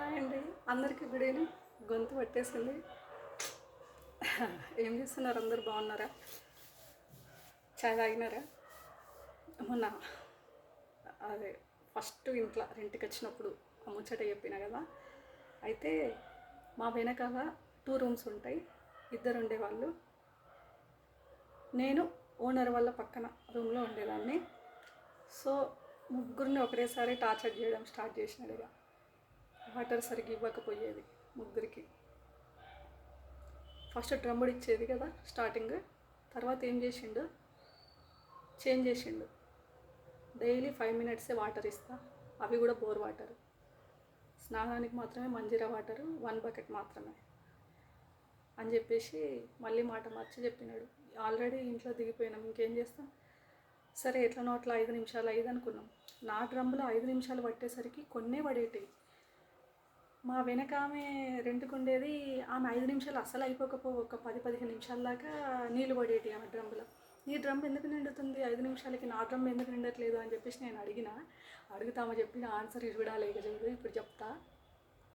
Hi అండి. అందరికీ good evening. గొంతు పట్టేసింది. ఏం చేస్తున్నారు? అందరు బాగున్నారా? చాయ్ తాగినారా? మొన్న అదే ఫస్ట్ ఇంట్లో రెంట్కి వచ్చినప్పుడు ఆ ముచ్చట చెప్పిన కదా. అయితే మా వెనకాల టూ రూమ్స్ ఉంటాయి. ఇద్దరు ఉండేవాళ్ళు. నేను ఓనర్ వాళ్ళ పక్కన రూమ్లో ఉండేదాన్ని. సో ముగ్గురిని ఒకటేసారి టార్చర్ చేయడం స్టార్ట్ చేసినాడు ఇక. వాటర్ సరిగ్గా ఇవ్వకపోయేది ముగ్గురికి. ఫస్ట్ డ్రమ్ముడు ఇచ్చేది కదా స్టార్టింగ్. తర్వాత ఏం చేసిండు? చేంజ్ చేసిండు. డైలీ ఫైవ్ మినిట్సే వాటర్ ఇస్తా. అవి కూడా బోర్ వాటర్. స్నానానికి మాత్రమే మంజీరా వాటర్ వన్ బకెట్ మాత్రమే అని చెప్పేసి మళ్ళీ మాట మార్చి చెప్పినాడు. ఆల్రెడీ ఇంట్లో దిగిపోయినాం. ఇంకేం చేస్తాం? సరే ఎట్లనో అట్లా ఐదు నిమిషాలు ఐదు అనుకున్నాం. నా డ్రమ్ములో ఐదు నిమిషాలు పట్టేసరికి కొన్నే పడేటివి. మా వెనక ఆమె రెంట్కు ఉండేది ఆమె ఐదు నిమిషాలు అస్సలు అయిపోకపో ఒక పది పదిహేను నిమిషాల దాకా నీళ్ళు పడేటి ఆమె డ్రమ్ములో. నీ డ్రమ్ ఎందుకు నిండుతుంది? ఐదు నిమిషాలకి నా డ్రమ్ ఎందుకు నిండట్లేదు? అని చెప్పేసి నేను అడిగిన. అడుగుతామని చెప్పిన ఆన్సర్ చూడాలి ఇక చూడు ఇప్పుడు చెప్తా.